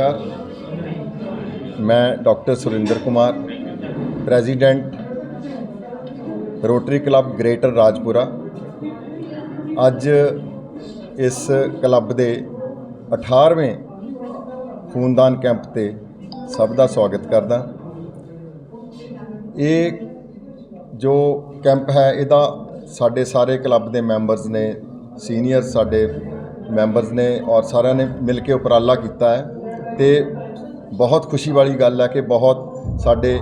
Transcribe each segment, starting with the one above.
ਨਮਸਕਾਰ ਮੈਂ doctor Surinder Kumar, president Rotary club greater Rajpura. ਅੱਜ ਇਸ ਕਲੱਬ ਦੇ 18ਵੇਂ ਖੂਨਦਾਨ ਕੈਂਪ ਤੇ ਸਭ ਦਾ ਸਵਾਗਤ ਕਰਦਾ। ਇਹ ਜੋ ਕੈਂਪ ਹੈ, ਇਹਦਾ ਸਾਡੇ ਸਾਰੇ ਕਲੱਬ ਦੇ ਮੈਂਬਰਸ ਨੇ, ਸੀਨੀਅਰ ਸਾਡੇ ਮੈਂਬਰਸ ਨੇ ਔਰ ਸਾਰਿਆਂ ਨੇ ਮਿਲ ਕੇ ਉਪਰਾਲਾ ਕੀਤਾ ਹੈ। ਤੇ ਬਹੁਤ ਖੁਸ਼ੀ ਵਾਲੀ ਗੱਲ ਹੈ ਕਿ ਬਹੁਤ ਸਾਡੇ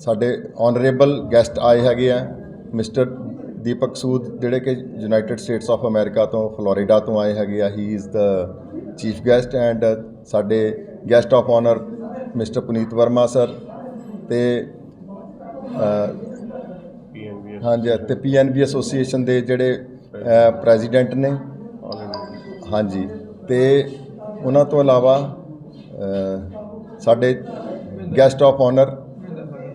ਸਾਡੇ ਆਨਰੇਬਲ ਗੈਸਟ ਆਏ ਹੈਗੇ ਆ ਮਿਸਟਰ ਦੀਪਕ ਸੂਦ ਜਿਹੜੇ ਕਿ ਯੂਨਾਈਟਿਡ ਸਟੇਟਸ ਆਫ ਅਮਰੀਕਾ ਤੋਂ ਫਲੋਰੀਡਾ ਤੋਂ ਆਏ ਹੈਗੇ ਆ। He is the chief guest and ਸਾਡੇ guest of honour mister Puneet Verma sir ਤੇ ਹਾਂਜੀ ਤੇ ਪੀਐਨਬੀ ਐਸੋਸੀਏਸ਼ਨ ਦੇ ਜਿਹੜੇ ਪ੍ਰੈਜ਼ੀਡੈਂਟ ਨੇ। ਹਾਂਜੀ। ਤੇ ਉਹਨਾਂ ਤੋਂ ਇਲਾਵਾ ਸਾਡੇ ਗੈਸਟ ਆਫ ਆਨਰ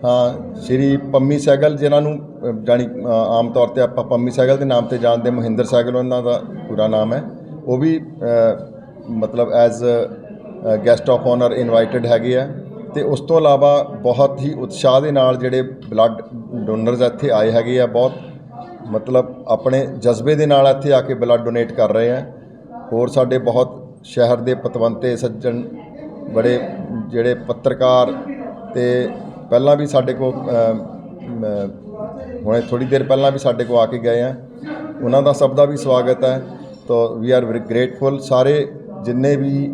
ਹਾਂ ਸ਼੍ਰੀ ਪੰਮੀ ਸੈਗਲ ਜਿਨ੍ਹਾਂ ਨੂੰ ਅ, ਜਾਣੀ ਆਮ ਤੌਰ ਤੇ ਆਪਾਂ ਪੰਮੀ ਸੈਗਲ ਦੇ ਨਾਮ ਤੇ ਜਾਣਦੇ ਮਹਿੰਦਰ ਸੈਗਲ ਉਹਨਾਂ ਦਾ ਪੂਰਾ ਨਾਮ ਹੈ। ਉਹ ਵੀ ਮਤਲਬ as guest of honour invited ਹੈਗੇ ਆ। ਤੇ ਉਸ ਤੋਂ ਇਲਾਵਾ ਬਹੁਤ ਹੀ ਉਤਸ਼ਾਹ ਦੇ ਨਾਲ ਜਿਹੜੇ ਬਲੱਡ ਡੋਨਰਸ ਇੱਥੇ ਆਏ ਹੈਗੇ ਆ ਬਹੁਤ ਮਤਲਬ ਆਪਣੇ ਜਜ਼ਬੇ ਦੇ ਨਾਲ ਇੱਥੇ ਆ ਕੇ ਬਲੱਡ ਡੋਨੇਟ ਕਰ ਰਹੇ ਆ। ਹੋਰ ਸਾਡੇ ਬਹੁਤ ਸ਼ਹਿਰ ਦੇ ਪਤਵੰਤੇ ਸੱਜਣ ਬੜੇ ਜਿਹੜੇ ਪੱਤਰਕਾਰ ਤੇ ਪਹਿਲਾਂ ਵੀ ਸਾਡੇ ਕੋਲ ਹੁਣੇ ਥੋੜੀ ਦੇਰ ਪਹਿਲਾਂ ਵੀ ਸਾਡੇ ਕੋਲ ਆ ਕੇ ਗਏ ਆ। ਉਹਨਾਂ ਦਾ ਸਭ ਦਾ ਵੀ ਸਵਾਗਤ ਹੈ। ਤੋ ਵੀ ਆਰ ਵੈਰੀ ਗ੍ਰੇਟਫੁਲ ਸਾਰੇ ਜਿੰਨੇ ਵੀ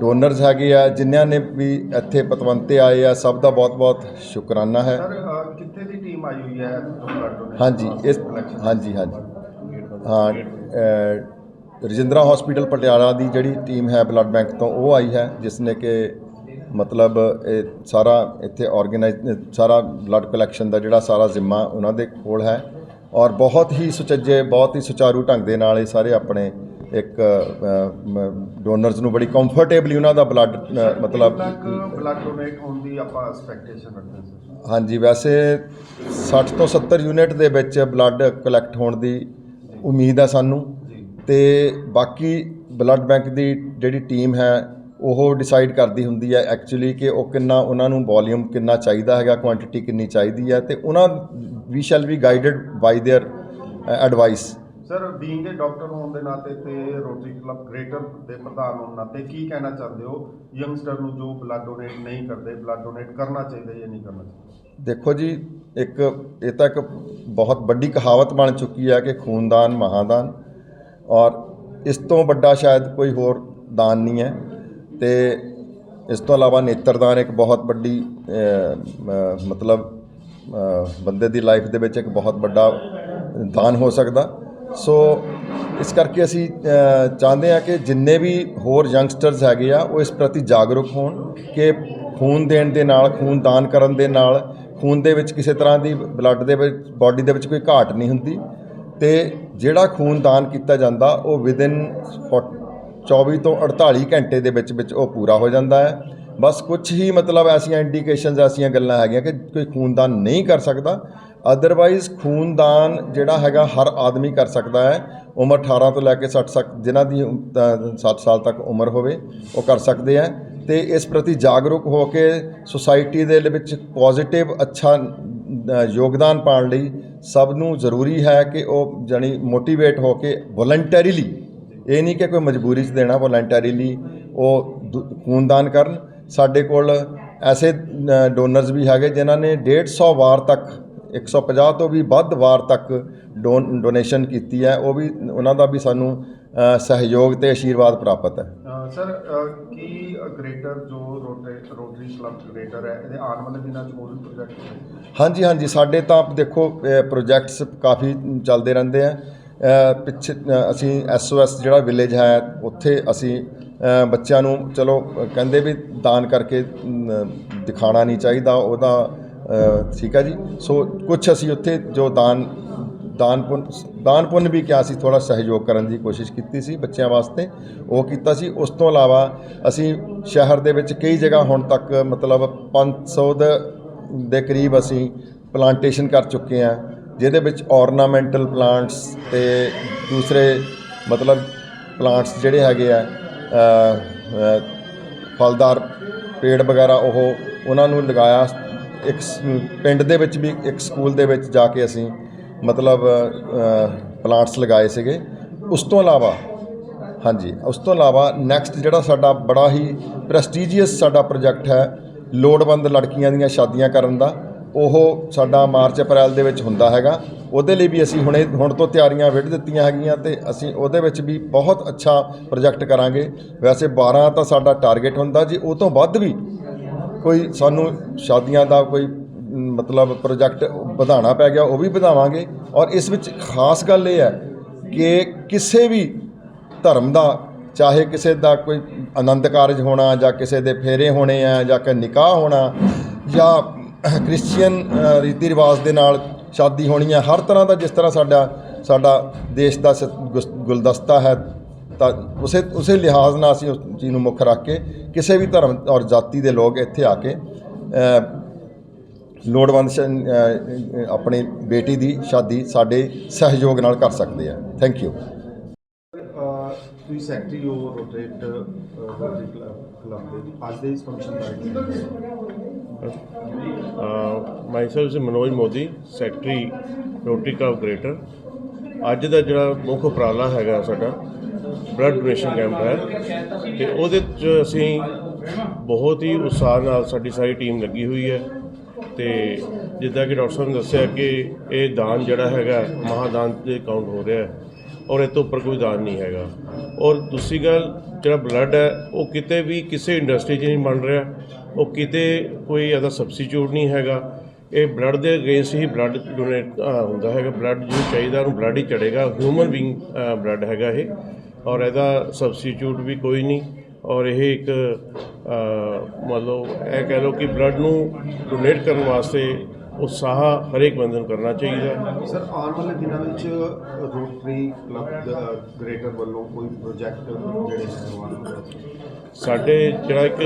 ਡੋਨਰਸ ਹੈਗੇ ਆ ਜਿਨ੍ਹਾਂ ਨੇ ਵੀ ਇੱਥੇ ਪਤਵੰਤੇ ਆਏ ਆ ਸਭ ਦਾ ਬਹੁਤ-ਬਹੁਤ ਸ਼ੁਕਰਾਨਾ ਹੈ। ਸਰ ਕਿੱਥੇ ਦੀ ਟੀਮ ਆਈ ਹੋਈ ਹੈ? ਹਾਂਜੀ ਇਸ ਹਾਂਜੀ ਹਾਂਜੀ। ਹਾਂ ਰਜਿੰਦਰਾ ਹਸਪੀਟਲ ਪਟਿਆਲਾ ਦੀ ਜਿਹੜੀ ਟੀਮ ਹੈ ਬਲੱਡ ਬੈਂਕ ਤੋਂ ਉਹ ਆਈ ਹੈ ਜਿਸ ਨੇ ਕਿ ਮਤਲਬ ਇਹ ਸਾਰਾ ਇੱਥੇ ਆਰਗੇਨਾਈਜ਼ ਸਾਰਾ ਬਲੱਡ ਕਲੈਕਸ਼ਨ ਦਾ ਜਿਹੜਾ ਸਾਰਾ ਜ਼ਿੰਮਾ ਉਹਨਾਂ ਦੇ ਕੋਲ ਹੈ ਔਰ ਬਹੁਤ ਹੀ ਸੁਚੱਜੇ ਬਹੁਤ ਹੀ ਸੁਚਾਰੂ ਢੰਗ ਦੇ ਨਾਲ ਇਹ ਸਾਰੇ ਆਪਣੇ ਇੱਕ ਡੋਨਰਸ ਨੂੰ ਬੜੀ ਕੰਫਰਟੇਬਲੀ ਉਹਨਾਂ ਦਾ ਬਲੱਡ ਮਤਲਬ ਬਲੱਡ ਡੋਨੇਟ ਹੋਣ ਦੀ ਆਪਾਂ ਐਕਸਪੈਕਟੇਸ਼ਨ ਰੱਖਦੇ ਹਾਂ ਸਰ ਹਾਂਜੀ ਵੈਸੇ 60 ਤੋਂ 70 ਯੂਨਿਟ ਦੇ ਵਿੱਚ ਬਲੱਡ ਕਲੈਕਟ ਹੋਣ ਦੀ ਉਮੀਦ ਹੈ ਸਾਨੂੰ। ਜੀ ਤੇ ਬਾਕੀ ਬਲੱਡ ਬੈਂਕ ਦੀ ਜਿਹੜੀ ਟੀਮ ਹੈ ਉਹ ਡਿਸਾਈਡ ਕਰਦੀ ਹੁੰਦੀ ਹੈ ਐਕਚੁਅਲੀ ਕਿ ਉਹ ਕਿੰਨਾ ਉਹਨਾਂ ਨੂੰ ਵੋਲਿਊਮ ਕਿੰਨਾ ਚਾਹੀਦਾ ਹੈਗਾ ਕੁਆਂਟੀਟੀ ਕਿੰਨੀ ਚਾਹੀਦੀ ਹੈ ਤੇ ਉਹਨਾਂ ਵੀ shall be guided by their advice sir being ਦੇ ਡਾਕਟਰ ਹੋਣ ਦੇ ਨਾਤੇ ਤੇ ਰੋਟਰੀ ਕਲੱਬ ਗ੍ਰੇਟਰ ਦੇ ਪ੍ਰਧਾਨ ਹੋਣ ਨਾਤੇ ਕੀ ਕਹਿਣਾ ਚਾਹੁੰਦੇ ਹੋ ਯੰਗਸਟਰ ਨੂੰ ਜੋ ਬਲੱਡ ਡੋਨੇਟ ਨਹੀਂ ਕਰਦੇ ਬਲੱਡ ਡੋਨੇਟ ਕਰਨਾ ਚਾਹੀਦਾ ਜਾਂ ਨਹੀਂ ਕਰਨਾ ਚਾਹੀਦਾ ਦੇਖੋ ਜੀ ਇੱਕ ਇਹ ਤਾਂ ਇੱਕ ਬਹੁਤ ਵੱਡੀ ਕਹਾਵਤ ਬਣ ਚੁੱਕੀ ਹੈ ਕਿ ਖੂਨਦਾਨ ਮਹਾਦਾਨ ਔਰ ਇਸ ਤੋਂ ਵੱਡਾ ਸ਼ਾਇਦ ਕੋਈ ਹੋਰ ਦਾਨ ਨਹੀਂ ਹੈ ਤੇ ਇਸ ਤੋਂ ਇਲਾਵਾ ਨੇਤਰਦਾਨ ਇੱਕ ਬਹੁਤ ਵੱਡੀ ਮਤਲਬ ਬੰਦੇ ਦੀ ਲਾਈਫ ਦੇ ਵਿੱਚ ਇੱਕ ਬਹੁਤ ਵੱਡਾ ਦਾਨ ਹੋ ਸਕਦਾ। ਸੋ ਇਸ ਕਰਕੇ ਅਸੀਂ ਚਾਹੁੰਦੇ ਹਾਂ ਕਿ ਜਿੰਨੇ ਵੀ ਹੋਰ ਯੰਗਸਟਰਸ ਹੈਗੇ ਆ, ਉਹ ਇਸ ਪ੍ਰਤੀ ਜਾਗਰੂਕ ਹੋਣ ਕਿ ਖੂਨ ਦੇਣ ਦੇ ਨਾਲ, ਖੂਨ ਦਾਨ ਕਰਨ ਦੇ ਨਾਲ ਖੂਨ ਦੇ ਵਿੱਚ ਕਿਸੇ ਤਰ੍ਹਾਂ ਦੀ ਬਲੱਡ ਦੇ ਵਿੱਚ ਬਾਡੀ ਦੇ ਵਿੱਚ ਕੋਈ ਘਾਟ ਨਹੀਂ ਹੁੰਦੀ ਤੇ ਜਿਹੜਾ ਖੂਨ ਦਾਨ ਕੀਤਾ ਜਾਂਦਾ, ਉਹ ਵਿਦਿਨ 24 ਤੋਂ 48 ਘੰਟੇ ਦੇ ਵਿੱਚ ਵਿੱਚ ਉਹ ਪੂਰਾ ਹੋ ਜਾਂਦਾ ਹੈ। ਬਸ ਕੁਝ ਹੀ ਮਤਲਬ ਐਸੀਆਂ ਇੰਡੀਕੇਸ਼ਨਸ ਐਸੀਆਂ ਗੱਲਾਂ ਹੈਗੀਆਂ ਕਿ ਕੋਈ ਖੂਨਦਾਨ ਨਹੀਂ ਕਰ ਸਕਦਾ। ਅਦਰਵਾਈਜ਼ ਖੂਨਦਾਨ ਜਿਹੜਾ ਹੈਗਾ ਹਰ ਆਦਮੀ ਕਰ ਸਕਦਾ ਹੈ। ਉਮਰ 18 ਤੋਂ ਲੈ ਕੇ 60 ਤੱਕ, ਜਿਨ੍ਹਾਂ ਦੀ 60 ਸਾਲ ਤੱਕ ਉਮਰ ਹੋਵੇ, ਉਹ ਕਰ ਸਕਦੇ ਆ ਤੇ ਇਸ ਪ੍ਰਤੀ ਜਾਗਰੂਕ ਹੋ ਕੇ ਸੁਸਾਇਟੀ ਦੇ ਵਿੱਚ ਪੋਜ਼ਿਟਿਵ ਅੱਛਾ ਯੋਗਦਾਨ ਪਾਉਣ ਲਈ ਸਭ ਨੂੰ ਜ਼ਰੂਰੀ ਹੈ ਕਿ ਉਹ ਜਾਣੀ ਮੋਟੀਵੇਟ ਹੋ ਕੇ ਵੋਲੰਟਰੀਲੀ ਇਹ ਨਹੀਂ ਕਿ ਕੋਈ ਮਜਬੂਰੀ 'ਚ ਦੇਣਾ ਵੋਲੰਟਰੀਲੀ ਉਹ ਦੁ- ਖੂਨਦਾਨ ਕਰਨ। ਸਾਡੇ ਕੋਲ ਐਸੇ ਡੋਨਰਸ ਵੀ ਹੈਗੇ ਜਿਨ੍ਹਾਂ ਨੇ 150 ਵਾਰ ਤੱਕ 150 ਤੋਂ ਵੀ ਵੱਧ ਵਾਰ ਤੱਕ ਡੋਨ ਡੋਨੇਸ਼ਨ ਕੀਤੀ ਹੈ। ਉਹ ਵੀ, ਉਹਨਾਂ ਦਾ ਵੀ ਸਾਨੂੰ ਸਹਿਯੋਗ ਤੇ ਆਸ਼ੀਰਵਾਦ ਪ੍ਰਾਪਤ ਹੈ। ਸਰ ਕੀ ਗ੍ਰੇਟਰ ਜੋ ਰੋਟਰੀ ਕਲੱਬ ਗ੍ਰੇਟਰ ਹੈ ਇਹਦੇ ਆਉਣ ਵਾਲੇ ਦਿਨਾਂ 'ਚ ਹੋਰ ਪ੍ਰੋਜੈਕਟ ਹਾਂਜੀ ਹਾਂਜੀ ਸਾਡੇ ਤਾਂ ਦੇਖੋ ਪ੍ਰੋਜੈਕਟਸ ਕਾਫੀ ਚੱਲਦੇ ਰਹਿੰਦੇ ਆ। ਪਿੱਛੇ ਅਸੀਂ ਐਸਓਐਸ ਜਿਹੜਾ ਵਿਲੇਜ ਹੈ ਉੱਥੇ ਅਸੀਂ ਬੱਚਿਆਂ ਨੂੰ ਚਲੋ ਕਹਿੰਦੇ ਵੀ ਦਾਨ ਕਰਕੇ ਦਿਖਾਣਾ ਨਹੀਂ ਚਾਹੀਦਾ ਉਹਦਾ ਠੀਕ ਹੈ ਜੀ। ਸੋ ਕੁਝ ਅਸੀਂ ਉੱਥੇ ਜੋ ਦਾਨ ਦਾਨ ਪੁੰਨ ਦਾਨ ਪੁੰਨ ਵੀ ਕਿਹਾ ਸੀ ਥੋੜਾ ਸਹਿਯੋਗ ਕਰਨ ਦੀ ਕੋਸ਼ਿਸ਼ ਕੀਤੀ ਸੀ ਬੱਚਿਆਂ ਵਾਸਤੇ। ਉਹ ਕੀਤਾ ਸੀ। ਉਸ ਤੋਂ ਇਲਾਵਾ ਅਸੀਂ ਸ਼ਹਿਰ ਦੇ ਵਿੱਚ ਕਈ ਜਗ੍ਹਾ ਹੁਣ ਤੱਕ ਮਤਲਬ 500 ਦੇ ਦੇ ਕਰੀਬ ਅਸੀਂ ਪਲਾਂਟੇਸ਼ਨ ਕਰ ਚੁੱਕੇ ਹਾਂ, ਜਿਹਦੇ ਵਿੱਚ ਔਰਨਾਮੈਂਟਲ ਪਲਾਂਟਸ ਤੇ ਦੂਸਰੇ ਮਤਲਬ ਪਲਾਂਟਸ ਜਿਹੜੇ ਹੈਗੇ ਆ ਫਲਦਾਰ ਪੇੜ ਵਗੈਰਾ ਉਹ ਉਹਨਾਂ ਨੂੰ ਲਗਾਇਆ। ਇੱਕ ਪਿੰਡ ਦੇ ਵਿੱਚ ਵੀ ਇੱਕ ਸਕੂਲ ਦੇ ਵਿੱਚ ਜਾ ਕੇ ਅਸੀਂ ਮਤਲਬ ਪਲਾਂਟਸ ਲਗਾਏ ਸੀਗੇ। ਉਸ ਤੋਂ ਇਲਾਵਾ, ਹਾਂਜੀ, ਉਸ ਤੋਂ ਇਲਾਵਾ ਨੈਕਸਟ ਜਿਹੜਾ ਸਾਡਾ ਬੜਾ ਹੀ ਪ੍ਰੈਸਟੀਜੀਅਸ ਸਾਡਾ ਪ੍ਰੋਜੈਕਟ ਹੈ, ਲੋੜਵੰਦ ਲੜਕੀਆਂ ਦੀਆਂ ਸ਼ਾਦੀਆਂ ਕਰਨ ਦਾ, ਉਹ ਸਾਡਾ ਮਾਰਚ ਅਪ੍ਰੈਲ ਦੇ ਵਿੱਚ ਹੁੰਦਾ ਹੈਗਾ। ਉਹਦੇ ਲਈ ਵੀ ਅਸੀਂ ਹੁਣੇ, ਹੁਣ ਤੋਂ ਤਿਆਰੀਆਂ ਵਿੱਢ ਦਿੱਤੀਆਂ ਹੈਗੀਆਂ ਤੇ ਅਸੀਂ ਉਹਦੇ ਵਿੱਚ ਵੀ ਬਹੁਤ ਅੱਛਾ ਪ੍ਰੋਜੈਕਟ ਕਰਾਂਗੇ। ਵੈਸੇ 12 ਤਾਂ ਸਾਡਾ ਟਾਰਗੇਟ ਹੁੰਦਾ ਜੀ, ਉਹ ਤੋਂ ਵੱਧ ਵੀ ਕੋਈ ਸਾਨੂੰ ਸ਼ਾਦੀਆਂ ਦਾ ਕੋਈ ਮਤਲਬ ਪ੍ਰੋਜੈਕਟ ਵਧਾਉਣਾ ਪੈ ਗਿਆ, ਉਹ ਵੀ ਵਧਾਵਾਂਗੇ। ਔਰ ਇਸ ਵਿੱਚ ਖਾਸ ਗੱਲ ਇਹ ਹੈ ਕਿ ਕਿਸੇ ਵੀ ਧਰਮ ਦਾ, ਚਾਹੇ ਕਿਸੇ ਦਾ ਕੋਈ ਆਨੰਦ ਕਾਰਜ ਹੋਣਾ ਜਾਂ ਕਿਸੇ ਦੇ ਫੇਰੇ ਹੋਣੇ ਆ ਜਾਂ ਕਿ ਨਿਕਾਹ ਹੋਣਾ ਜਾਂ ਕ੍ਰਿਸਚੀਅਨ ਰੀਤੀ ਰਿਵਾਜ ਦੇ ਨਾਲ ਸ਼ਾਦੀ ਹੋਣੀ ਹੈ ਹਰ ਤਰ੍ਹਾਂ ਦਾ ਜਿਸ ਤਰ੍ਹਾਂ ਸਾਡਾ ਸਾਡਾ ਦੇਸ਼ ਦਾ ਸ- ਗੁਸ- ਗੁਲਦਸਤਾ ਹੈ, ਤਾਂ ਉਸੇ ਉਸੇ ਲਿਹਾਜ਼ ਨਾਲ ਅਸੀਂ ਉਸ ਚੀਜ਼ ਨੂੰ ਮੁੱਖ ਰੱਖ ਕੇ ਕਿਸੇ ਵੀ ਧਰਮ ਔਰ ਜਾਤੀ ਦੇ ਲੋਕ ਇੱਥੇ ਆ ਕੇ ਲੋੜਵੰਦ ਸ਼- ਆਪਣੀ ਬੇਟੀ ਦੀ ਸ਼ਾਦੀ ਸਾਡੇ ਸਹਿਯੋਗ ਨਾਲ ਕਰ ਸਕਦੇ ਆ। ਥੈਂਕ ਯੂ ਤੁਸੀਂ ਸੈਕਟਰੀ ਹੋ ਰੋਟੇਟ ਰੋਟਰੀ ਕਲੱਬ ਦੇ ਅੱਜ ਦੇ ਇਸ ਫੰਕਸ਼ਨ ਬਾਰੇ myself Manoj Modi secretary Rotary club greater ਅੱਜ ਦਾ ਜਿਹੜਾ ਮੁੱਖ ਉਪਰਾਲਾ ਹੈਗਾ ਸਾਡਾ ਬਲੱਡ ਡੋਨੇਸ਼ਨ ਕੈਂਪ ਹੈ। ਤੇ ਉਹਦੇ 'ਚ ਅਸੀਂ ਬਹੁਤ ਹੀ ਉਤਸ਼ਾਹ ਨਾਲ ਸਾਡੀ ਸਾਰੀ ਟੀਮ ਲੱਗੀ ਹੋਈ ਹੈ। ਤੇ ਜਿੱਦਾਂ ਕਿ ਡਾਕਟਰ ਸਾਹਿਬ ਨੇ ਦੱਸਿਆ ਕਿ ਇਹ ਦਾਨ ਜਿਹੜਾ ਹੈਗਾ ਮਹਾਦਾਨ ਦੇ ਕਾਊਂਟ ਹੋ ਰਿਹਾ ਹੈ ਔਰ ਇਹ ਤੋਂ ਉੱਪਰ ਕੋਈ ਦਾਨ ਨਹੀਂ ਹੈਗਾ। ਔਰ ਦੂਸਰੀ ਗੱਲ, ਜਿਹੜਾ ਬਲੱਡ ਹੈ, ਉਹ ਕਿਤੇ ਵੀ ਕਿਸੇ ਇੰਡਸਟਰੀ 'ਚ ਨਹੀਂ ਬਣ ਰਿਹਾ। ਉਹ ਕਿਤੇ ਕੋਈ ਇਹਦਾ ਸਬਸਟੀਟਿਊਟ ਨਹੀਂ ਹੈਗਾ। ਇਹ ਬਲੱਡ ਦੇ ਅਗੇਂਸਟ ਹੀ ਬਲੱਡ ਡੋਨੇਟ ਹੁੰਦਾ ਹੈਗਾ। ਬਲੱਡ ਜੋ ਚਾਹੀਦਾ, ਉਹਨੂੰ ਬਲੱਡ ਹੀ ਚੜੇਗਾ ਹਿਊਮਨ ਬੀਇੰਗ ਬਲੱਡ ਹੈਗਾ ਇਹ। ਔਰ ਇਹਦਾ ਸਬਸਟੀਟਿਊਟ ਵੀ ਕੋਈ ਨਹੀਂ। ਔਰ ਇਹ ਇੱਕ ਮਤਲਬ ਇਹ ਕਹਿ ਲਓ ਕਿ ਬਲੱਡ ਨੂੰ ਡੋਨੇਟ ਕਰਨ ਵਾਸਤੇ ਉਤਸ਼ਾਹ ਹਰੇਕ ਬੰਦੇ ਨੂੰ ਕਰਨਾ ਚਾਹੀਦਾ। ਹੈ ਸਰ ਆਉਣ ਵਾਲੇ ਦਿਨਾਂ ਵਿੱਚ ਰੋਟਰੀ ਕਲੱਬ ਗ੍ਰੇਟਰ ਵੱਲੋਂ ਕੋਈ ਪ੍ਰੋਜੈਕਟ ਜਿਹੜੇ ਸਾਡੇ ਜਿਹੜਾ ਇੱਕ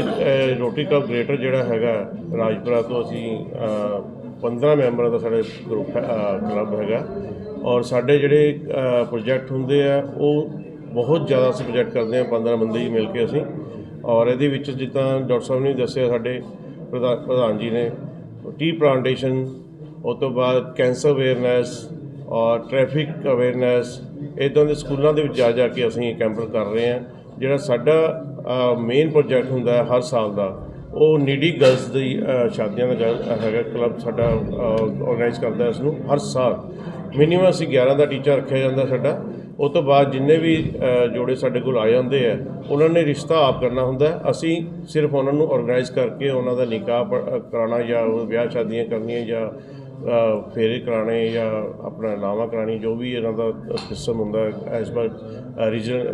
ਰੋਟਰੀ ਕਲੱਬ ਗ੍ਰੇਟਰ ਜਿਹੜਾ ਹੈਗਾ ਰਾਜਪੁਰਾ ਤੋਂ ਅਸੀਂ ਅ, 15 ਮੈਂਬਰਾਂ ਦਾ ਸਾਡੇ ਗਰੁੱਪ ਕਲੱਬ ਹੈਗਾ। ਔਰ ਸਾਡੇ ਜਿਹੜੇ ਪ੍ਰੋਜੈਕਟ ਹੁੰਦੇ ਆ ਉਹ ਬਹੁਤ ਜ਼ਿਆਦਾ ਅਸੀਂ ਪ੍ਰੋਜੈਕਟ ਕਰਦੇ ਆ 15 ਬੰਦੇ ਹੀ ਮਿਲ ਕੇ ਅਸੀਂ। ਔਰ ਇਹਦੇ ਵਿੱਚ ਜਿੱਦਾਂ ਡਾਕਟਰ ਸਾਹਿਬ ਨੇ ਦੱਸਿਆ ਸਾਡੇ ਪ੍ਰਧਾ- ਪ੍ਰਧਾਨ ਜੀ ਨੇ, ਟੀ ਪਲਾਂਟੇਸ਼ਨ ਉਸ ਤੋਂ ਬਾਅਦ ਕੈਂਸਰ ਅਵੇਅਰਨੈਸ ਔਰ ਟ੍ਰੈਫਿਕ ਅਵੇਅਰਨੈਸ ਇਦਾਂ ਦੇ ਸਕੂਲਾਂ ਦੇ ਵਿੱਚ ਜਾ ਜਾ ਕੇ ਅਸੀਂ ਕੈਂਪ ਕਰ ਰਹੇ ਹਾਂ। ਜਿਹੜਾ ਸਾਡਾ ਮੇਨ ਪ੍ਰੋਜੈਕਟ ਹੁੰਦਾ ਹੈ ਹਰ ਸਾਲ ਦਾ, ਉਹ ਨੀਡੀ ਗਰਲਸ ਦੀ ਸ਼ਾਦੀਆਂ ਦਾ ਗੱਲ ਹੈਗਾ ਕਲੱਬ ਸਾਡਾ ਆਰਗੇਨਾਈਜ਼ ਕਰਦਾ ਇਸ ਨੂੰ ਹਰ ਸਾਲ। ਮਿਨੀਮਮ ਅਸੀਂ 11 ਦਾ ਟੀਚਰ ਰੱਖਿਆ ਜਾਂਦਾ ਸਾਡਾ। ਉਸ ਤੋਂ ਬਾਅਦ ਜਿੰਨੇ ਵੀ ਜੋੜੇ ਸਾਡੇ ਕੋਲ ਆ ਜਾਂਦੇ ਆ, ਉਹਨਾਂ ਨੇ ਰਿਸ਼ਤਾ ਆਪ ਕਰਨਾ ਹੁੰਦਾ ਅਸੀਂ ਸਿਰਫ ਉਹਨਾਂ ਨੂੰ ਆਰਗੇਨਾਈਜ਼ ਕਰਕੇ ਉਹਨਾਂ ਦਾ ਨਿਕਾਹ ਕਰਾਉਣਾ ਜਾਂ ਵਿਆਹ ਸ਼ਾਦੀਆਂ ਕਰਨੀਆਂ ਜਾਂ ਫੇਰੇ ਕਰਾਣੇ ਜਾਂ ਆਪਣਾ ਨਾਵਾ ਕਰਾਣੀ ਜੋ ਵੀ ਇਹਨਾਂ ਦਾ ਸਿਸਟਮ ਹੁੰਦਾ ਐਸ ਪਰ ਰੀਜਨ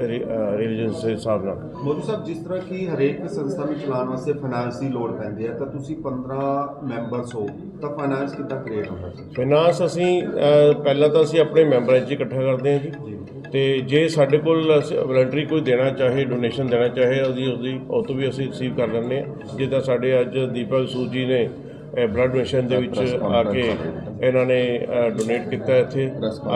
ਰਿਲੀਜਨ ਦੇ ਹਿਸਾਬ ਨਾਲ। ਮੋਦੀ ਸਾਹਿਬ ਜਿਸ ਤਰ੍ਹਾਂ ਕਿ ਹਰੇਕ ਸੰਸਥਾ ਨੂੰ ਚਲਾਉਣ ਵਾਸਤੇ ਫਾਈਨਾਂਸ ਦੀ ਲੋੜ ਪੈਂਦੀ ਹੈ ਤਾਂ ਤੁਸੀਂ 15 ਮੈਂਬਰਸ ਹੋ ਤਾਂ ਫਾਈਨਾਂਸ ਕਿੱਦਾਂ ਕ੍ਰੀਏਟ ਹੁੰਦਾ ਫਾਈਨਾਂਸ ਅਸੀਂ ਪਹਿਲਾਂ ਤਾਂ ਅਸੀਂ ਆਪਣੇ ਮੈਂਬਰਾਂ 'ਚ ਇਕੱਠਾ ਕਰਦੇ ਹਾਂ ਜੀ। ਤੇ ਜੇ ਸਾਡੇ ਕੋਲ ਵਲੰਟਰੀ ਕੋਈ ਦੇਣਾ ਚਾਹੇ ਡੋਨੇਸ਼ਨ ਦੇਣਾ ਚਾਹੇ ਉਹਦੀ ਉਹਦੀ ਉਹ ਤੋਂ ਵੀ ਅਸੀਂ ਰਿਸੀਵ ਕਰ ਲੈਂਦੇ ਹਾਂ। ਜਿੱਦਾਂ ਸਾਡੇ ਅੱਜ ਦੀਪਕ ਸੂਦ ਜੀ ਨੇ ਬਲੱਡ ਡੋਨੇਸ਼ਨ ਦੇ ਵਿੱਚ ਆ ਕੇ ਇਹਨਾਂ ਨੇ ਡੋਨੇਟ ਕੀਤਾ ਇੱਥੇ।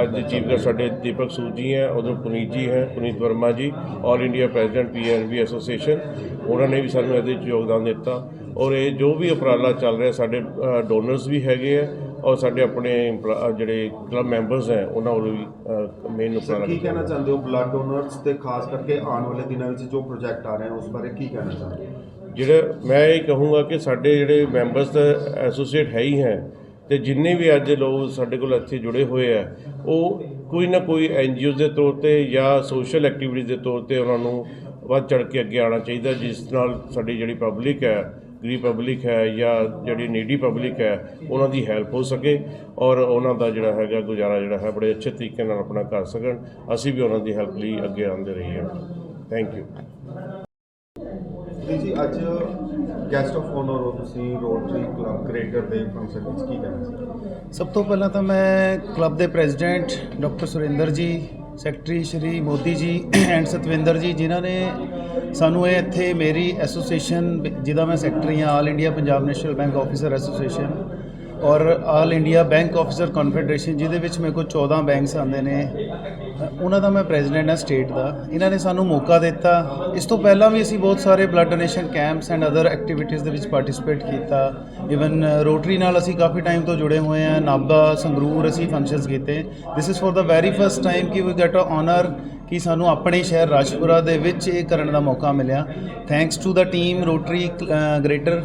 ਅੱਜ ਦੇ ਚੀਫ ਗੈਸਟ ਸਾਡੇ ਦੀਪਕ ਸੂਦ ਜੀ ਹੈ ਉਧਰ ਪੁਨੀਤ ਜੀ ਹੈ Puneet Verma ji all India president PNB association ਉਹਨਾਂ ਨੇ ਵੀ ਸਾਨੂੰ ਇਹਦੇ ਵਿੱਚ ਯੋਗਦਾਨ ਦਿੱਤਾ। ਔਰ ਇਹ ਜੋ ਵੀ ਉਪਰਾਲਾ ਚੱਲ ਰਿਹਾ ਸਾਡੇ ਡੋਨਰਸ ਵੀ ਹੈਗੇ ਆ ਔਰ ਸਾਡੇ ਆਪਣੇ ਜਿਹੜੇ ਕਲੱਬ ਮੈਂਬਰਸ ਹੈ ਉਹਨਾਂ ਵੱਲੋਂ ਵੀ ਮੇਨ ਉਪਰਾਲਾ ਕੀ ਕਹਿਣਾ ਚਾਹੁੰਦੇ ਹੋ ਬਲੱਡ ਡੋਨਰਸ ਤੇ ਖਾਸ ਕਰਕੇ ਆਉਣ ਵਾਲੇ ਦਿਨਾਂ ਵਿੱਚ ਜੋ ਪ੍ਰੋਜੈਕਟ ਆ ਰਹੇ ਹਨ ਉਸ ਬਾਰੇ ਕੀ ਕਹਿਣਾ ਚਾਹੁੰਦੇ ਹੋ? ਜਿਹੜਾ ਮੈਂ ਇਹ ਕਹੂੰਗਾ ਕਿ ਸਾਡੇ ਜਿਹੜੇ ਮੈਂਬਰਸ ਤਾਂ ਐਸੋਸੀਏਟ ਹੈ ਹੀ ਹੈ ਤੇ ਜਿੰਨੇ ਵੀ ਅੱਜ ਲੋਕ ਸਾਡੇ ਕੋਲ ਇੱਥੇ ਜੁੜੇ ਹੋਏ ਆ, ਉਹ ਕੋਈ ਨਾ ਕੋਈ ਐਨਜੀਓ ਦੇ ਤੌਰ ਤੇ ਜਾਂ ਸੋਸ਼ਲ ਐਕਟੀਵਿਟੀਜ਼ ਦੇ ਤੌਰ ਤੇ ਉਹਨਾਂ ਨੂੰ ਵੱਧ ਚੜ ਕੇ ਅੱਗੇ ਆਉਣਾ ਚਾਹੀਦਾ, ਜਿਸ ਨਾਲ ਸਾਡੀ ਜਿਹੜੀ ਪਬਲਿਕ ਹੈ, ਗਰੀਬ ਪਬਲਿਕ ਹੈ ਜਾਂ ਜਿਹੜੀ ਨੀਡੀ ਪਬਲਿਕ ਹੈ, ਉਹਨਾਂ ਦੀ ਹੈਲਪ ਹੋ ਸਕੇ ਔਰ ਉਹਨਾਂ ਦਾ ਜਿਹੜਾ ਹੈਗਾ ਗੁਜ਼ਾਰਾ ਜਿਹੜਾ ਹੈ ਬੜੇ ਅੱਛੇ ਤਰੀਕੇ ਨਾਲ ਆਪਣਾ ਕਰ ਸਕਣ। ਅਸੀਂ ਵੀ ਉਹਨਾਂ ਦੀ ਹੈਲਪ ਲਈ ਅੱਗੇ ਆਉਂਦੇ ਰਹੀਏ। Thank you. ਜੀ ਜੀ, ਅੱਜ ਗੈਸਟ ਆਫ ਆਨਰ ਹੋ ਤੁਸੀਂ ਰੋਟਰੀ ਕਲੱਬ ਗ੍ਰੇਟਰ ਦੇ ਫੰਕਸ਼ਨ ਵਿੱਚ ਕੀ ਕਹਿਣਾ ਸਭ ਤੋਂ ਪਹਿਲਾਂ ਤਾਂ ਮੈਂ ਕਲੱਬ ਦੇ ਪ੍ਰੈਜ਼ੀਡੈਂਟ ਡਾਕਟਰ ਸੁਰਿੰਦਰ ਜੀ ਸੈਕਟਰੀ ਸ਼੍ਰੀ ਮੋਦੀ ਜੀ ਐਂਡ ਸਤਵਿੰਦਰ ਜੀ, ਜਿਨ੍ਹਾਂ ਨੇ ਸਾਨੂੰ ਇਹ ਇੱਥੇ ਮੇਰੀ ਐਸੋਸੀਏਸ਼ਨ ਜਿਹਦਾ ਮੈਂ ਸੈਕਟਰੀ ਹਾਂ all India Punjab national bank officer association ਔਰ all India bank officer confederation, ਜਿਹਦੇ ਵਿੱਚ ਮੇਰੇ ਕੋਲ 14 ਬੈਂਕਸ ਆਉਂਦੇ ਨੇ। ਉਹਨਾਂ ਦਾ ਮੈਂ ਪ੍ਰੈਜ਼ੀਡੈਂਟ ਹਾਂ ਸਟੇਟ ਦਾ। ਇਹਨਾਂ ਨੇ ਸਾਨੂੰ ਮੌਕਾ ਦਿੱਤਾ। ਇਸ ਤੋਂ ਪਹਿਲਾਂ ਵੀ ਅਸੀਂ ਬਹੁਤ ਸਾਰੇ blood donation camps and other activities ਦੇ ਵਿੱਚ ਪਾਰਟਿਸਿਪੇਟ ਕੀਤਾ। ਇਵਨ ਰੋਟਰੀ ਨਾਲ ਅਸੀਂ ਕਾਫੀ ਟਾਈਮ ਤੋਂ ਜੁੜੇ ਹੋਏ ਹਾਂ। ਨਾਭਾ, ਸੰਗਰੂਰ ਅਸੀਂ ਫੰਕਸ਼ਨਸ ਕੀਤੇ। This is for the very first time ਕਿ ਵੀ ਗੈਟ ਅ ਆਨਰ ਕਿ ਸਾਨੂੰ ਆਪਣੇ ਸ਼ਹਿਰ ਰਾਜਪੁਰਾ ਦੇ ਵਿੱਚ ਇਹ ਕਰਨ ਦਾ ਮੌਕਾ ਮਿਲਿਆ। Thanks to the team Rotary greater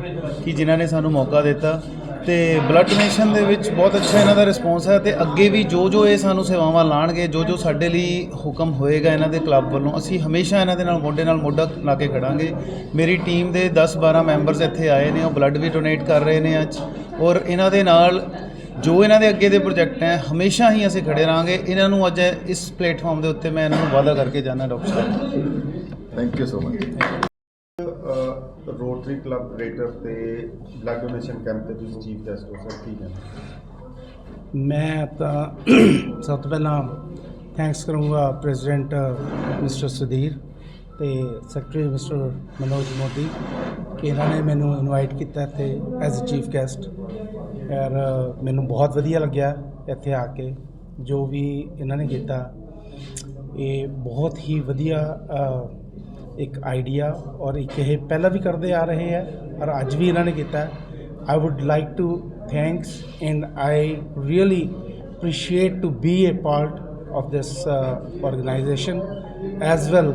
ਕਿ ਜਿਨ੍ਹਾਂ ਨੇ ਸਾਨੂੰ ਮੌਕਾ ਦਿੱਤਾ। ਤੇ ਬਲੱਡ ਡੋਨੇਸ਼ਨ ਦੇ ਵਿੱਚ ਬਹੁਤ ਅੱਛਾ ਇਹਨਾਂ ਦਾ ਰਿਸਪੌਂਸ ਹੈ ਤੇ ਅੱਗੇ ਵੀ ਜੋ ਜੋ ਇਹ ਸਾਨੂੰ ਸੇਵਾਵਾਂ ਲਾਣਗੇ, ਜੋ ਜੋ ਸਾਡੇ ਲਈ ਹੁਕਮ ਹੋਏਗਾ ਇਹਨਾਂ ਦੇ ਕਲੱਬ ਵੱਲੋਂ, ਅਸੀਂ ਹਮੇਸ਼ਾ ਇਹਨਾਂ ਦੇ ਨਾਲ ਮੋਢੇ ਨਾਲ ਮੋਢਾ ਲਾ ਕੇ ਖੜਾਂਗੇ। ਮੇਰੀ ਟੀਮ ਦੇ 10-12 ਮੈਂਬਰਸ ਇੱਥੇ ਆਏ ਨੇ, ਉਹ ਬਲੱਡ ਵੀ ਡੋਨੇਟ ਕਰ ਰਹੇ ਨੇ ਅੱਜ। ਔਰ ਇਹਨਾਂ ਦੇ ਨਾਲ ਜੋ ਇਹਨਾਂ ਦੇ ਅੱਗੇ ਦੇ ਪ੍ਰੋਜੈਕਟ ਹੈ, ਹਮੇਸ਼ਾ ਹੀ ਅਸੀਂ ਖੜੇ ਰਹਾਂਗੇ। ਇਹਨਾਂ ਨੂੰ ਅੱਜ ਇਸ ਪਲੇਟਫਾਰਮ ਦੇ ਉੱਤੇ ਮੈਂ ਇਹਨਾਂ ਨੂੰ ਵਾਅਦਾ ਕਰਕੇ ਜਾਣਾ doctor Sahib. Thank you so much Rotary club greater ਤੇ ਬਲੱਡ ਡੋਨੇਸ਼ਨ ਕੈਂਪ ਤੇ ਤੁਸੀਂ ਚੀਫ ਗੈਸਟ ਹੋ ਸਰ ਕੀ ਕਹਿਣਾ? ਮੈਂ ਤਾਂ ਸਭ ਤੋਂ ਪਹਿਲਾਂ ਥੈਂਕਸ ਕਰੂੰਗਾ ਪ੍ਰੈਜ਼ੀਡੈਂਟ ਮਿਸਟਰ ਸੁਧੀਰ ਤੇ ਸੈਕਟਰੀ ਮਿਸਟਰ ਮਨੋਜ ਮੋਦੀ ਕਿ ਇਹਨਾਂ ਨੇ ਮੈਨੂੰ ਇਨਵਾਈਟ ਕੀਤਾ ਇੱਥੇ ਐਜ਼ ਅ ਚੀਫ ਗੈਸਟ ਔਰ ਮੈਨੂੰ ਬਹੁਤ ਵਧੀਆ ਲੱਗਿਆ ਇੱਥੇ ਆ ਕੇ, ਜੋ ਵੀ ਇਹਨਾਂ ਨੇ ਕੀਤਾ। ਇਹ ਬਹੁਤ ਹੀ ਵਧੀਆ ਇੱਕ ਆਈਡੀਆ ਔਰ ਇੱਕ ਇਹ ਪਹਿਲਾਂ ਵੀ ਕਰਦੇ ਆ ਰਹੇ ਹੈ ਔਰ ਅੱਜ ਵੀ ਇਹਨਾਂ ਨੇ ਕੀਤਾ I would like to thanks and I really appreciate to be a part of this uh, organization as well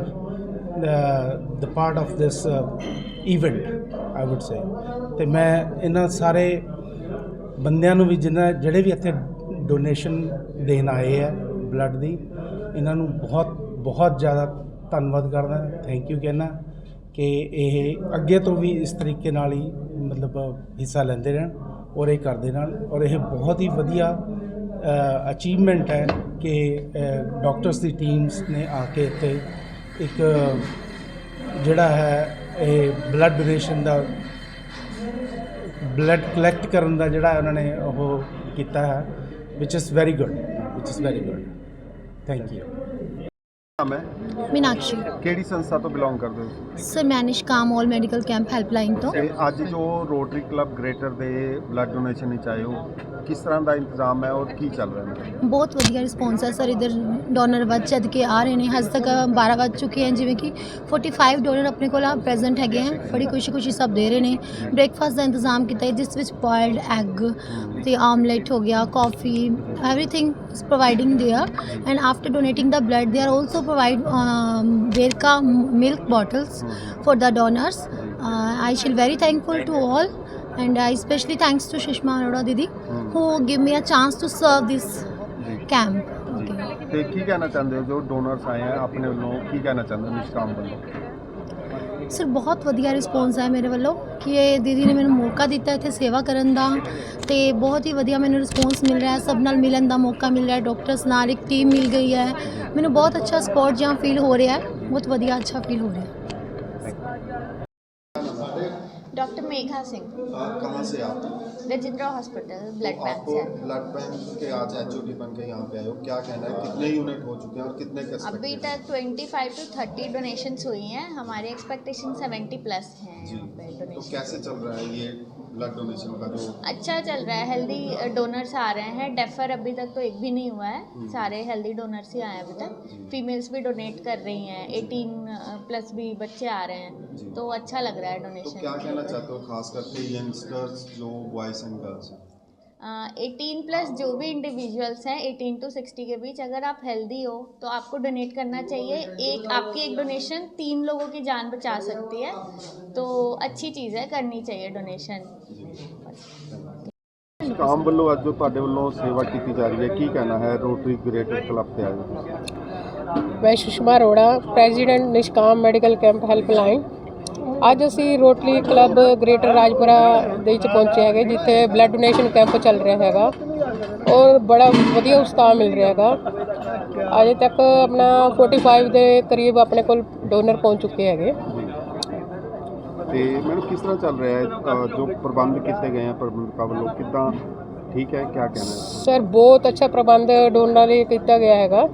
uh, the part of this uh, event i would say ਤੇ ਮੈਂ ਇਹਨਾਂ ਸਾਰੇ ਬੰਦਿਆਂ ਨੂੰ ਵੀ ਜਿਨ੍ਹਾਂ ਜਿਹੜੇ ਵੀ ਇੱਥੇ ਡੋਨੇਸ਼ਨ ਦੇਣ ਆਏ ਆ ਬਲੱਡ ਦੀ ਇਹਨਾਂ ਨੂੰ ਬਹੁਤ ਬਹੁਤ ਜ਼ਿਆਦਾ ਧੰਨਵਾਦ ਕਰਦਾ। ਥੈਂਕ ਯੂ ਕਹਿਣਾ ਕਿ ਇਹ ਅੱਗੇ ਤੋਂ ਵੀ ਇਸ ਤਰੀਕੇ ਨਾਲ ਹੀ ਮਤਲਬ ਹਿੱਸਾ ਲੈਂਦੇ ਰਹਿਣ ਔਰ ਇਹ ਕਰਦੇ ਰਹਿਣ ਔਰ ਇਹ ਬਹੁਤ ਹੀ ਵਧੀਆ ਅਚੀਵਮੈਂਟ ਹੈ ਕਿ ਡਾਕਟਰਸ ਦੀ ਟੀਮਸ ਨੇ ਆ ਕੇ ਇੱਥੇ ਇੱਕ ਜਿਹੜਾ ਹੈ ਇਹ ਬਲੱਡ ਡੋਨੇਸ਼ਨ ਦਾ ਬਲੱਡ ਕਲੈਕਟ ਕਰਨ ਦਾ ਜਿਹੜਾ ਉਹਨਾਂ ਨੇ ਉਹ ਕੀਤਾ ਹੈ which is very good which is very good thank you ਨਾਮ ਹੈ? ਮੀਨਾਕਸ਼ੀ। ਕਿਹੜੀ ਸੰਸਥਾ ਤੋਂ ਬਿਲੋਂਗ ਕਰਦੇ ਹੋ ਸਰ ਮੈਂ Nishkam all medical camp helpline ਤੋਂ। ਤੇ ਅੱਜ ਜੋ ਰੋਟਰੀ ਕਲੱਬ ਗ੍ਰੇਟਰ ਦੇ ਬਲੱਡ ਡੋਨੇਸ਼ਨ ਵਿੱਚ ਆਏ ਹੋ ਕਿਸ ਤਰ੍ਹਾਂ ਦਾ ਇੰਤਜ਼ਾਮ ਹੈ ਔਰ ਕੀ ਚੱਲ ਰਿਹਾ ਹੈ? ਬਹੁਤ ਵਧੀਆ ਰਿਸਪੌਂਸ ਹੈ ਸਰ ਇਧਰ ਡੋਨਰ ਵੱਧ ਚੱਦ ਕੇ ਆ ਰਹੇ ਨੇ। ਹਜੇ ਤੱਕ 12 ਵੱਜ ਚੁੱਕੇ ਹਨ ਜਿਵੇਂ ਕਿ 45 ਡੋਨਰ ਆਪਣੇ ਕੋਲ ਪ੍ਰੈਜ਼ੈਂਟ ਹੈਗੇ ਹਨ ਬੜੀ ਖੁਸ਼ੀ ਖੁਸ਼ੀ ਸਭ ਦੇ ਰਹੇ ਨੇ। ਬ੍ਰੇਕਫਾਸਟ ਦਾ ਇੰਤਜ਼ਾਮ ਕੀਤਾ ਹੈ ਜਿਸ ਵਿੱਚ ਬੋਇਲਡ ਐਗ ਤੇ ਆਮਲੇਟ ਹੋ ਗਿਆ ਕਾਫੀ everything is providing there and after donating the blood they are also provide um, Verka milk bottles for the donors uh, I shall very thankful to all and I especially thanks to Shishma Arora Didi who give me a chance to serve this camp. ਤੇ ਕੀ ਕਹਿਣਾ ਚਾਹੁੰਦੇ ਹੋ ਜੋ donors ਆਏ ਆ ਆਪਣੇ ਵੱਲੋਂ ਕੀ ਕਹਿਣਾ ਚਾਹੁੰਦੇ ਹੋ ਨਿਸ਼ਕਾਮ ਵੱਲੋਂ ਸਰ ਬਹੁਤ ਵਧੀਆ ਰਿਸਪੌਂਸ ਹੈ ਮੇਰੇ ਵੱਲੋਂ ਕਿ ਇਹ ਦੀਦੀ ਨੇ ਮੈਨੂੰ ਮੌਕਾ ਦਿੱਤਾ ਇੱਥੇ ਸੇਵਾ ਕਰਨ ਦਾ ਤੇ ਬਹੁਤ ਹੀ ਵਧੀਆ ਮੈਨੂੰ ਰਿਸਪੌਂਸ ਮਿਲ ਰਿਹਾ ਹੈ ਸਭ ਨਾਲ ਮਿਲਣ ਦਾ ਮੌਕਾ ਮਿਲ ਰਿਹਾ ਹੈ ਡਾਕਟਰਸ ਨਾਲ ਇੱਕ ਟੀਮ ਮਿਲ ਗਈ ਹੈ ਮੈਨੂੰ ਬਹੁਤ ਅੱਛਾ ਸਪੋਰਟ ਜਾਂ ਫੀਲ ਹੋ ਰਿਹਾ ਹੈ ਬਹੁਤ ਵਧੀਆ ਅੱਛਾ ਫੀਲ ਹੋ ਰਿਹਾ ਹੈ डॉक्टर मेघा सिंह कहाँ से आप रजिंद्रा हॉस्पिटल ब्लड बैंक से ब्लड बैंक के आज एच बन के यहाँ पे आए हो। क्या कहना है? कितने यूनिट हो चुके हैं और कितने अभी तक 25 टू 30 डोनेशंस हुई हैं। हमारे एक्सपेक्टेशन 70 प्लस हैं यहाँ पे तो कैसे चल रहा है ये? ब्लड डोनेशन का जो अच्छा चल रहा है हेल्दी डोनर्स आ रहे हैं। डेफर अभी तक तो एक भी नहीं हुआ है। सारे हेल्दी डोनर्स ही आए हैं अभी तक। फीमेल्स भी डोनेट कर रही हैं। 18 प्लस भी बच्चे आ रहे हैं। तो अच्छा लग रहा है डोनेशन तो क्या कहना चाहते हो खास करके यंगस्टर्स जो बॉयज़ एंड गर्ल्स हैं? एटीन प्लस जो भी इंडिविजुअल्स हैं एटीन टू सिक्सटी के बीच अगर आप हेल्दी हो तो आपको डोनेट करना चाहिए एक आपकी एक डोनेशन तीन लोगों की जान बचा सकती है तो अच्छी चीज़ है करनी चाहिए डोनेशन ਨਿਸ਼ਕਾਮ ਵੱਲੋਂ ਅੱਜ ਜੋ ਤੁਹਾਡੇ ਵੱਲੋਂ ਸੇਵਾ ਕੀਤੀ ਜਾ ਰਹੀ ਹੈ ਕੀ ਕਹਿਣਾ ਹੈ ਰੋਟਰੀ ਗ੍ਰੇਟਰ ਕਲੱਬ ਤੇ ਆਏ ਹੋ ਮੈਂ Sushma Arora president Nishkam medical camp helpline ਅੱਜ ਅਸੀਂ ਰੋਟਰੀ ਕਲੱਬ ਗ੍ਰੇਟਰ ਰਾਜਪੁਰਾ ਦੇ ਵਿੱਚ ਪਹੁੰਚੇ ਹੈਗੇ ਜਿੱਥੇ ਬਲੱਡ ਡੋਨੇਸ਼ਨ ਕੈਂਪ ਚੱਲ ਰਿਹਾ ਹੈਗਾ। ਔਰ ਬੜਾ ਵਧੀਆ ਉਤਸ਼ਾਹ ਮਿਲ ਰਿਹਾ ਹੈਗਾ। ਅਜੇ ਤੱਕ ਆਪਣਾ 45 ਦੇ ਕਰੀਬ ਆਪਣੇ ਕੋਲ ਡੋਨਰ ਪਹੁੰਚ ਚੁੱਕੇ ਹੈਗੇ। ਤੇ ਮੈਨੂੰ ਕਿਸ ਤਰ੍ਹਾਂ ਚੱਲ ਰਿਹਾ ਹੈ? ਜੋ ਪ੍ਰਬੰਧ ਕੀਤੇ ਗਏ ਆ ਪ੍ਰਬੰਧਕਾਂ ਵੱਲੋਂ ਕਿੱਦਾਂ ਠੀਕ ਹੈ ਕੀ ਕਹਿਣਾ ਹੈ? ਸਰ ਬਹੁਤ ਅੱਛਾ ਪ੍ਰਬੰਧ ਡੋਨਰ ਲਈ ਕੀਤਾ ਗਿਆ ਹੈਗਾ।